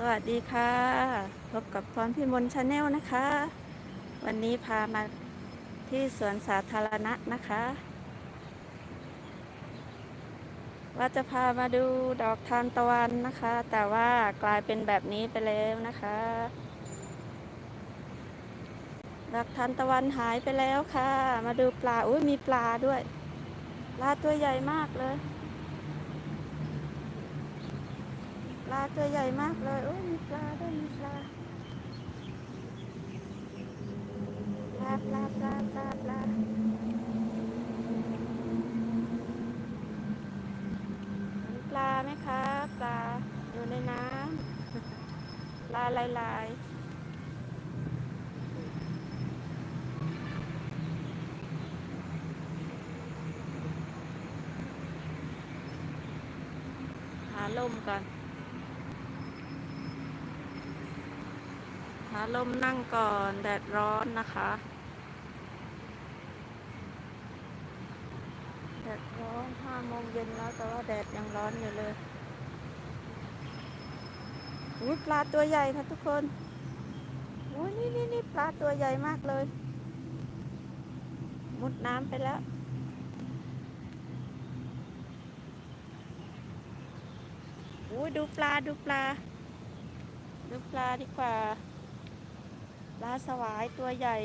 สวัสดีค่ะ พบกับพรพิมลชาแนลนะคะ วันนี้พามาที่สวนสาธารณะนะคะ ว่าจะพามาดูดอกทานตะวันนะคะ แต่ว่ากลายเป็นแบบนี้ไปแล้วนะคะ ดอกทานตะวันหายไปแล้วค่ะ มาดูปลาอุ้ยมีปลาด้วย ปลาตัวใหญ่มากเลย ปลาตัวใหญ่มากเลย โอ้ยมีปลาด้วยมีปลา ปลาปลาปลาปลาปลาปลาไหมคะ ปลาอยู่ในน้ำปลาลายลายหาลมก่อน หา ลมนั่งก่อนแดดร้อนนะคะ แดดร้อนห้าโมงเย็นแล้วแต่ว่าแดดยังร้อนอยู่เลยอุ้ยปลาตัวใหญ่ค่ะทุกคนอุ้ยนี่นี่นี่ปลาตัวใหญ่มากเลย มุดน้ำไปแล้วอุ้ยดูปลาดูปลา ดูปลาดีกว่า ปลาสวายตัวใหญ่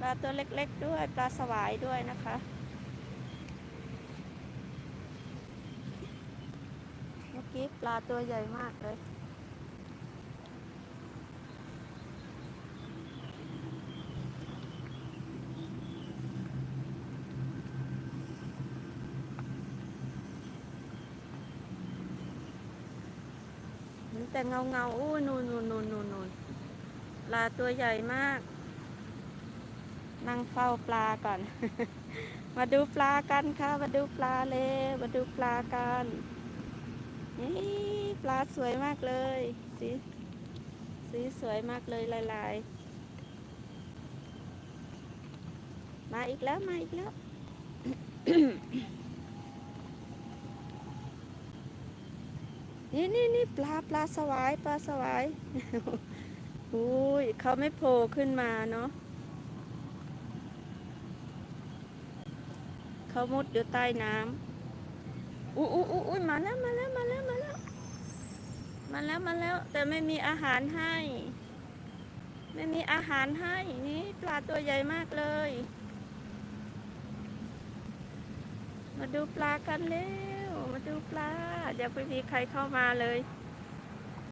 ปลาตัวเล็กๆด้วย ปลาสวายด้วยนะคะเมื่อกี้ปลาตัวใหญ่มากเลย แต่เงาเงาอู้นูนนูนนูนนูนนูนปลาตัวใหญ่มาก นั่งเฝ้าปลาก่อน มาดูปลากันค่ะ มาดูปลาเลย มาดูปลากันนี่ปลาสวยมากเลย สีสีสวยมากเลยลายๆ มาอีกแล้ว มาอีกแล้ว นี่นี่นี่ปลาปลาสวายปลาสวายอุ้ยเขาไม่โผล่ขึ้นมาเนาะเขามุดอยู่ใต้น้ำอุ้ยอุ้ยอุ้ยมาแล้วมาแล้วมาแล้วมาแล้วมาแล้วมาแล้ว แต่ไม่มีอาหารให้ ไม่มีอาหารให้นี่ปลาตัวใหญ่มากเลย มาดูปลากันเร็ว ดูปลาอย่าไปมีใครเข้ามาเลย